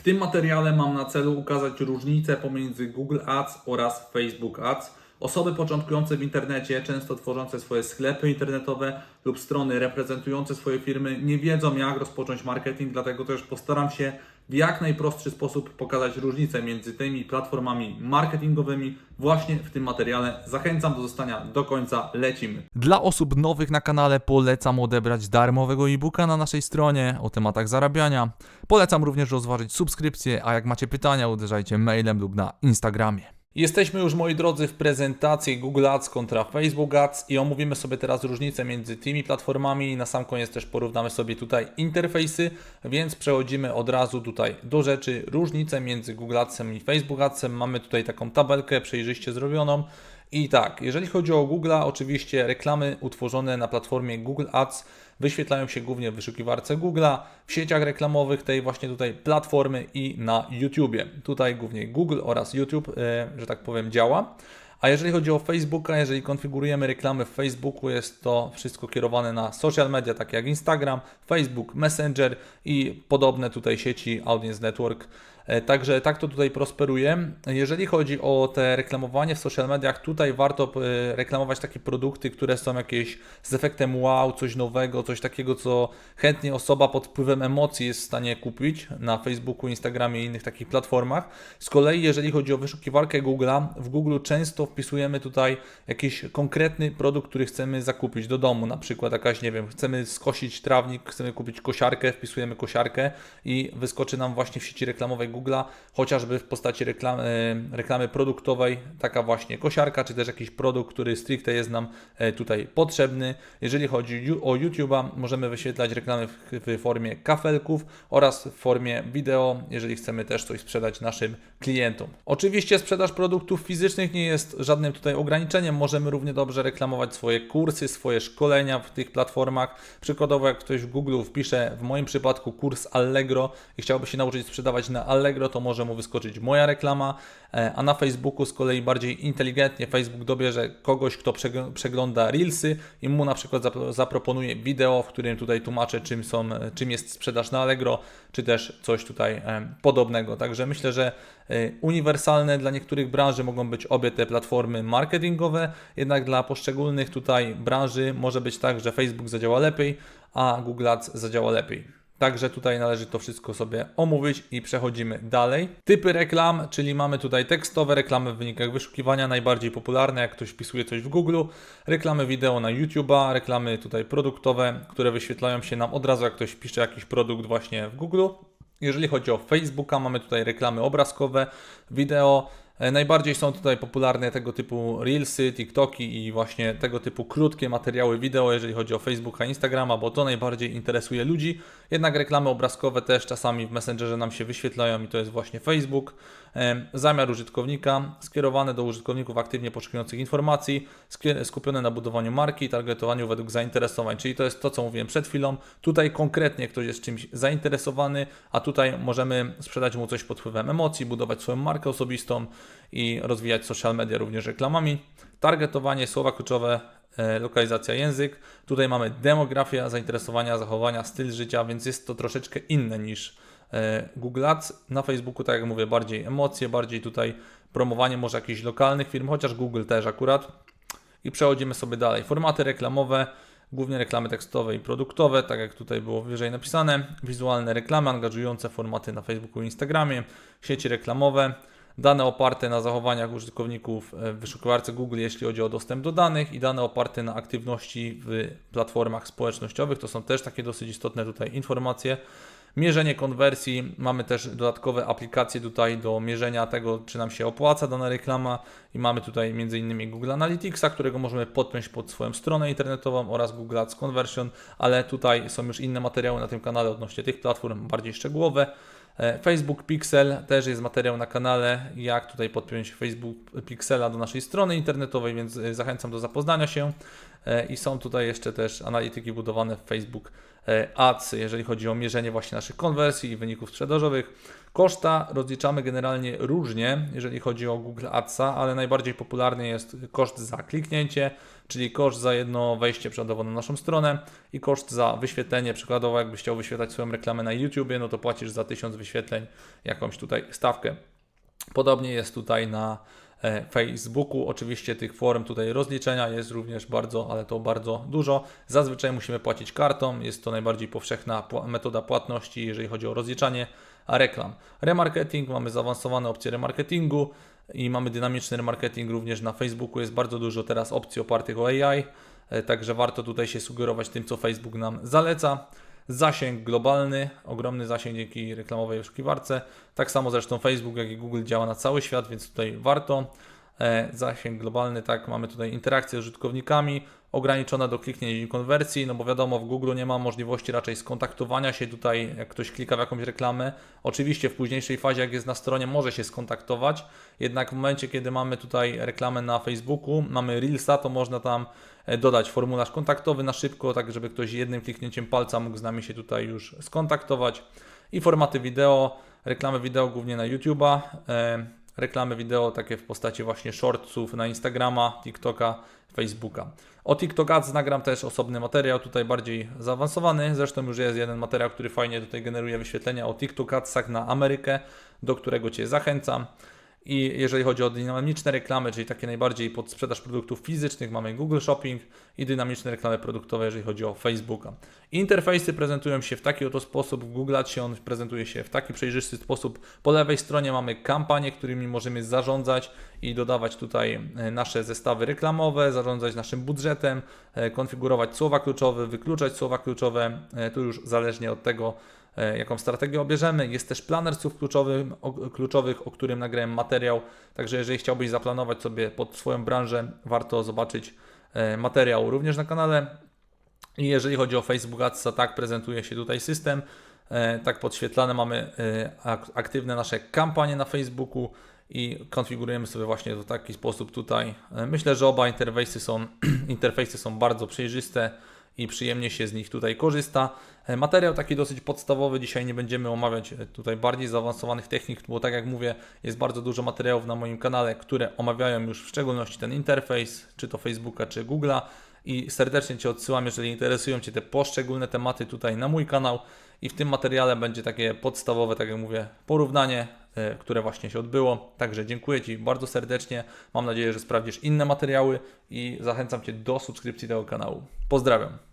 W tym materiale mam na celu ukazać różnicę pomiędzy Google Ads oraz Facebook Ads. Osoby początkujące w internecie, często tworzące swoje sklepy internetowe lub strony reprezentujące swoje firmy, nie wiedzą jak rozpocząć marketing, dlatego też postaram się w jak najprostszy sposób pokazać różnicę między tymi platformami marketingowymi właśnie w tym materiale. Zachęcam do zostania do końca, lecimy. Dla osób nowych na kanale polecam odebrać darmowego e-booka na naszej stronie o tematach zarabiania. Polecam również rozważyć subskrypcję, a jak macie pytania, uderzajcie mailem lub na Instagramie. Jesteśmy już, moi drodzy, w prezentacji Google Ads kontra Facebook Ads i omówimy sobie teraz różnicę między tymi platformami. Na sam koniec też porównamy sobie tutaj interfejsy, więc przechodzimy od razu tutaj do rzeczy. Różnicę między Google Adsem i Facebook Adsem. Mamy tutaj taką tabelkę przejrzyście zrobioną. I tak, jeżeli chodzi o Google, oczywiście reklamy utworzone na platformie Google Ads wyświetlają się głównie w wyszukiwarce Google'a, w sieciach reklamowych tej właśnie tutaj platformy i na YouTubie. Tutaj głównie Google oraz YouTube, e, że tak powiem, działa. A jeżeli chodzi o Facebooka, jeżeli konfigurujemy reklamy w Facebooku, jest to wszystko kierowane na social media, takie jak Instagram, Facebook, Messenger i podobne tutaj sieci Audience Network. E, Także tak to tutaj prosperuje. Jeżeli chodzi o te reklamowanie w social mediach, tutaj warto e, reklamować takie produkty, które są jakieś z efektem wow, coś nowego, coś takiego, co chętnie osoba pod wpływem emocji jest w stanie kupić na Facebooku, Instagramie i innych takich platformach. Z kolei, jeżeli chodzi o wyszukiwarkę Google'a, w Google często wpisujemy tutaj jakiś konkretny produkt, który chcemy zakupić do domu, na przykład jakaś, nie wiem, chcemy skosić trawnik, chcemy kupić kosiarkę, wpisujemy kosiarkę i wyskoczy nam właśnie w sieci reklamowej Google'a, chociażby w postaci reklamy, reklamy produktowej, taka właśnie kosiarka, czy też jakiś produkt, który stricte jest nam e, tutaj potrzebny. Jeżeli chodzi o YouTube'a, możemy wyświetlać reklamy w formie kafelków oraz w formie wideo, jeżeli chcemy też coś sprzedać naszym klientom. Oczywiście sprzedaż produktów fizycznych nie jest żadnym tutaj ograniczeniem. Możemy równie dobrze reklamować swoje kursy, swoje szkolenia w tych platformach. Przykładowo, jak ktoś w Google wpisze, w moim przypadku kurs Allegro i chciałby się nauczyć sprzedawać na Allegro, to może mu wyskoczyć moja reklama, e, a na Facebooku z kolei bardziej inteligentnie Facebook dobierze kogoś, kto przegl- przegląda Reelsy i mu na przykład zap- zaproponuje wideo, w którym tutaj tłumaczę, czym, są, czym jest sprzedaż na Allegro, czy też coś tutaj e, podobnego. Także myślę, że e, uniwersalne dla niektórych branży mogą być obie te platformy marketingowe, jednak dla poszczególnych tutaj branży może być tak, że Facebook zadziała lepiej, a Google Ads zadziała lepiej. Także tutaj należy to wszystko sobie omówić i przechodzimy dalej. Typy reklam, czyli mamy tutaj tekstowe reklamy w wynikach wyszukiwania, najbardziej popularne, jak ktoś wpisuje coś w Google, reklamy wideo na YouTube'a, reklamy tutaj produktowe, które wyświetlają się nam od razu, jak ktoś pisze jakiś produkt właśnie w Google. Jeżeli chodzi o Facebooka, mamy tutaj reklamy obrazkowe, wideo. E, Najbardziej są tutaj popularne tego typu Reelsy, TikToki i właśnie tego typu krótkie materiały wideo, jeżeli chodzi o Facebooka, Instagrama, bo to najbardziej interesuje ludzi. Jednak reklamy obrazkowe też czasami w Messengerze nam się wyświetlają i to jest właśnie Facebook. E, Zamiar użytkownika skierowany do użytkowników aktywnie poszukujących informacji, skupione na budowaniu marki i targetowaniu według zainteresowań. Czyli to jest to, co mówiłem przed chwilą. Tutaj konkretnie ktoś jest czymś zainteresowany, a tutaj możemy sprzedać mu coś pod wpływem emocji, budować swoją markę osobistą i rozwijać social media również reklamami. Targetowanie, słowa kluczowe, e, lokalizacja język. Tutaj mamy demografię, zainteresowania, zachowania, styl życia, więc jest to troszeczkę inne niż e, Google Ads. Na Facebooku, tak jak mówię, bardziej emocje, bardziej tutaj promowanie może jakichś lokalnych firm, chociaż Google też akurat. I przechodzimy sobie dalej. Formaty reklamowe, głównie reklamy tekstowe i produktowe, tak jak tutaj było wyżej napisane. Wizualne reklamy, angażujące formaty na Facebooku i Instagramie, sieci reklamowe, dane oparte na zachowaniach użytkowników w wyszukiwarce Google, jeśli chodzi o dostęp do danych i dane oparte na aktywności w platformach społecznościowych. To są też takie dosyć istotne tutaj informacje. Mierzenie konwersji, mamy też dodatkowe aplikacje tutaj do mierzenia tego, czy nam się opłaca dana reklama i mamy tutaj m.in. Google Analyticsa, którego możemy podpiąć pod swoją stronę internetową oraz Google Ads Conversion, ale tutaj są już inne materiały na tym kanale odnośnie tych platform, bardziej szczegółowe. E, Facebook Pixel też jest materiał na kanale, jak tutaj podpiąć Facebook Pixela do naszej strony internetowej, więc e, zachęcam do zapoznania się. E, I są tutaj jeszcze też analityki budowane w Facebook ads, jeżeli chodzi o mierzenie właśnie naszych konwersji i wyników sprzedażowych. Koszta rozliczamy generalnie różnie, jeżeli chodzi o Google Adsa, ale najbardziej popularny jest koszt za kliknięcie, czyli koszt za jedno wejście przykładowo na naszą stronę i koszt za wyświetlenie. Przykładowo, jakbyś chciał wyświetlać swoją reklamę na YouTubie, no to płacisz za 1000 wyświetleń jakąś tutaj stawkę. Podobnie jest tutaj na e, Facebooku. Oczywiście tych form tutaj rozliczenia jest również bardzo, ale to bardzo dużo. Zazwyczaj musimy płacić kartą. Jest to najbardziej powszechna metoda płatności, jeżeli chodzi o rozliczanie reklam. Remarketing, mamy zaawansowane opcje remarketingu i mamy dynamiczny remarketing również na Facebooku. Jest bardzo dużo teraz opcji opartych o AI, e, także warto tutaj się sugerować tym, co Facebook nam zaleca. Zasięg globalny, ogromny zasięg dzięki reklamowej wyszukiwarce. Tak samo zresztą Facebook, jak i Google działa na cały świat, więc tutaj warto. E, Zasięg globalny, tak, mamy tutaj interakcję z użytkownikami, ograniczona do kliknięć konwersji, no bo wiadomo, w Google nie ma możliwości raczej skontaktowania się tutaj, jak ktoś klika w jakąś reklamę. Oczywiście w późniejszej fazie, jak jest na stronie, może się skontaktować, jednak w momencie, kiedy mamy tutaj reklamę na Facebooku, mamy Reelsa, to można tam e, dodać formularz kontaktowy na szybko, tak żeby ktoś jednym kliknięciem palca mógł z nami się tutaj już skontaktować. I formaty wideo, reklamy wideo głównie na YouTube'a, e, reklamy wideo takie w postaci właśnie shortsów na Instagrama, TikToka, Facebooka. O TikTok Ads nagram też osobny materiał, tutaj bardziej zaawansowany. Zresztą już jest jeden materiał, który fajnie tutaj generuje wyświetlenia o TikTok Adsach na Amerykę, do którego Cię zachęcam. I jeżeli chodzi o dynamiczne reklamy, czyli takie najbardziej pod sprzedaż produktów fizycznych, mamy Google Shopping i dynamiczne reklamy produktowe, jeżeli chodzi o Facebooka. Interfejsy prezentują się w taki oto sposób. W Google Adsie on prezentuje się w taki przejrzysty sposób. Po lewej stronie mamy kampanie, którymi możemy zarządzać i dodawać tutaj e, nasze zestawy reklamowe, zarządzać naszym budżetem, e, konfigurować słowa kluczowe, wykluczać słowa kluczowe. E, Tu już zależnie od tego, jaką strategię obierzemy. Jest też planer słów kluczowych, o, kluczowych, o którym nagrałem materiał. Także jeżeli chciałbyś zaplanować sobie pod swoją branżę, warto zobaczyć e, materiał również na kanale. I jeżeli chodzi o Facebook Adsa, tak prezentuje się tutaj system. E, Tak podświetlane mamy e, ak- aktywne nasze kampanie na Facebooku i konfigurujemy sobie właśnie w taki sposób tutaj. E, Myślę, że oba interfejsy są, interfejsy są bardzo przejrzyste i przyjemnie się z nich tutaj korzysta. E, Materiał taki dosyć podstawowy, dzisiaj nie będziemy omawiać e, tutaj bardziej zaawansowanych technik, bo tak jak mówię, jest bardzo dużo materiałów na moim kanale, które omawiają już w szczególności ten interfejs, czy to Facebooka, czy Google'a i serdecznie Cię odsyłam, jeżeli interesują Cię te poszczególne tematy tutaj na mój kanał i w tym materiale będzie takie podstawowe, tak jak mówię, porównanie, e, które właśnie się odbyło. Także dziękuję Ci bardzo serdecznie. Mam nadzieję, że sprawdzisz inne materiały i zachęcam Cię do subskrypcji tego kanału. Pozdrawiam.